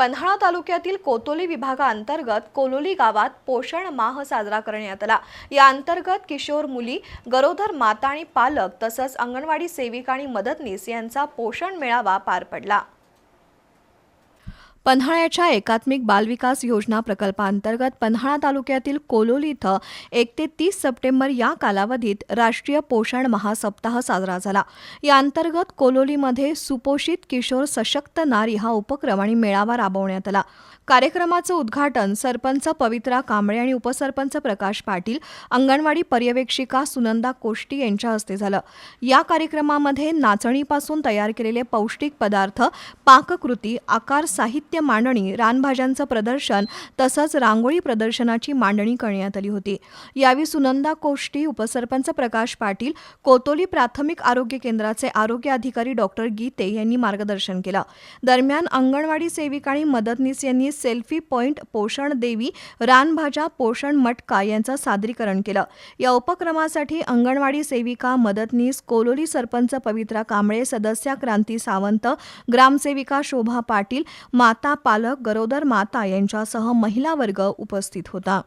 पन्हाळा तालुक्यातील कोतोली विभागाअंतर्गत कोलोली गावात पोषण माह साजरा करण्यात आला. या अंतर्गत किशोर मुली गरोदर माता आणि पालक तसंच अंगणवाडी सेविका आणि मदतनीस यांचा पोषण मेळावा पार पडला. पन्हाळ्याच्या एकात्मिक बालविकास योजना प्रकल्पांतर्गत पन्हाळा तालुक्यातील कोलोली इथं एक ते तीस सप्टेंबर या कालावधीत राष्ट्रीय पोषण महासप्ताह साजरा झाला. या अंतर्गत कोलोलीमध्ये सुपोषित किशोर सशक्त नारी हा उपक्रम आणि मेळावा राबवण्यात आला. कार्यक्रमाचं उद्घाटन सरपंच पवित्रा कांबळे आणि उपसरपंच प्रकाश पाटील अंगणवाडी पर्यवेक्षिका सुनंदा कोष्टी यांच्या हस्ते झालं. या कार्यक्रमामध्ये नाचणीपासून तयार केलेले पौष्टिक पदार्थ पाककृती आकार साहित्य मांडणी रानभाज्यांचं प्रदर्शन तसंच रांगोळी प्रदर्शनाची मांडणी करण्यात आली होती. यावेळी सुनंदा कोष्टी उपसरपंच प्रकाश पाटील कोतोली प्राथमिक आरोग्य केंद्राचे आरोग्य अधिकारी डॉक्टर गीते यांनी मार्गदर्शन केलं. दरम्यान अंगणवाडी सेविका आणि मदतनीस यांनी सेल्फी पॉइंट पोषण देवी रानभाज्या पोषण मटका यांचं सादरीकरण केलं. या उपक्रमासाठी अंगणवाडी सेविका मदतनीस कोलोली सरपंच पवित्रा कांबळे सदस्या क्रांती सावंत ग्रामसेविका शोभा पाटील माता माता पालक गरोदर माता यांच्यासह महिला वर्ग उपस्थित होता.